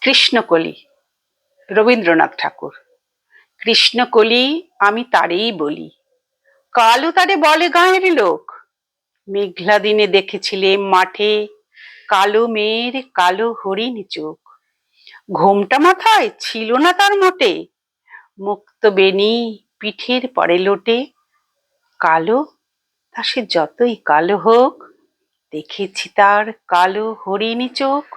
কৃষ্ণকলি, রবীন্দ্রনাথ ঠাকুর। কৃষ্ণকলি আমি তারেই বলি। কালো তারে বলে গাঁয়ের লোক। মেঘলা দিনে দেখেছিলে মাঠে কালো মেয়ের কালো হরিণ চোখ। ঘোমটা মাথায় ছিল না তার মোটে। মুক্ত বেনি পিঠের পরে লোটে। কালো, তা সে যতই কালো হোক, দেখেছি তার কালো হরিণ চোখ।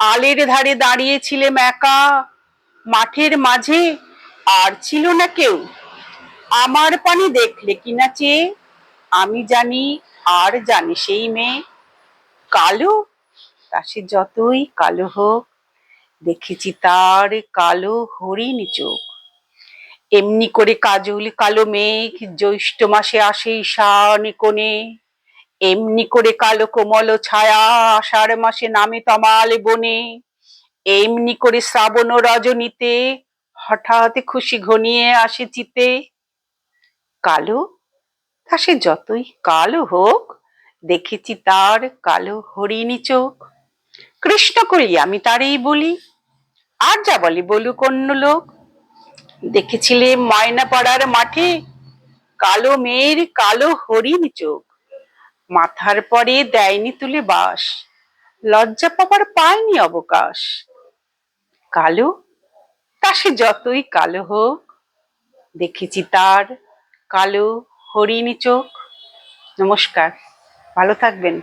আলের ধারে দাঁড়িয়েছিলেম একা মাঠের মাঝে আর ছিল না কেউ। আমার পানি দেখলে কিনা চেয়ে, আমি জানি আর জানি সেই মেয়ে। কালো? তা সে যতই কালো হোক, দেখেছি তার কালো হরিণ চোখ। এমনি করে কাজল কালো মেঘ জ্যৈষ্ঠ মাসে আসে ঈশান কোণে। এমনি করে কালো কোমল ছায়া আষাঢ় মাসে নামে তমাল বনে। এমনি করে শ্রাবণ রজনীতে হঠাৎ খুশি ঘনিয়ে আসে চিতে। কালো, তা সে যতই কালো হোক, দেখেছি তার কালো হরিণী চোখ। কৃষ্ণ করি আমি তারই বলি, আর যা বলি বলুক অন্য লোক। দেখেছিলে ময়না পাড়ার মাঠে কালো মেয়ের কালো হরিণ চোখ। মাথার পরে দেয়নি তুলে বাস, লজ্জা পাবার পায়নি অবকাশ। কালো, তা সে যতই কালো হোক, দেখেছি তার কালো হরিণী চোখ। নমস্কার, ভালো থাকবেন।